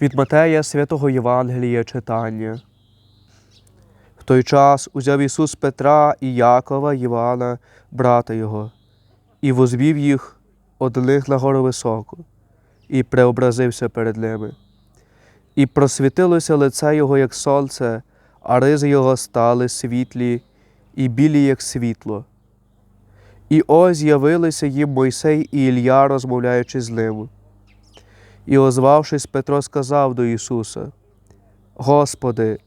Від Матея святого Євангелія читання. В той час узяв Ісус Петра і Якова, Івана, брата Його, і возвів їх одних на гору високу, і преобразився перед ними. І просвітилося лице Його, як сонце, а ризи Його стали світлі і білі, як світло. І ось з'явилися їм Мойсей і Ілля, розмовляючи з ним. І, озвавшись, Петро сказав до Ісуса: Господи,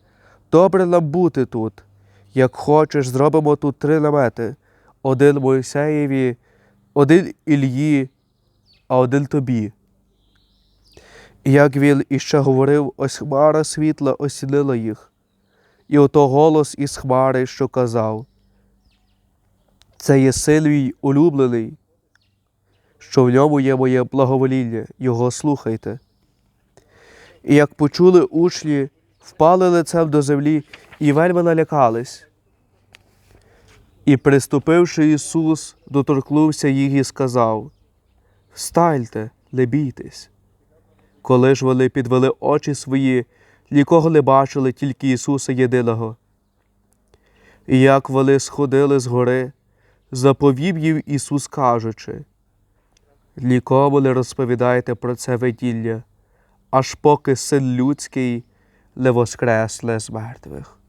добре нам бути тут. Як хочеш, зробимо тут три намети: один Мойсеєві, один Ільї, а один тобі. І як він іще говорив, ось хмара світла осінила їх, і ото голос із хмари, що казав: Це є син мій улюблений, що в ньому є моє благовоління, його слухайте. І як почули учні, впали лицем до землі і вельми налякались. І, приступивши Ісус, доторкнувся їх і сказав: Встаньте, не бійтесь. Коли ж вони підвели очі свої, нікого не бачили, тільки Ісуса єдиного. І як вони сходили з гори, заповів їм Ісус, кажучи, нікому не розповідайте про це видіння, аж поки син людський не воскресне з мертвих.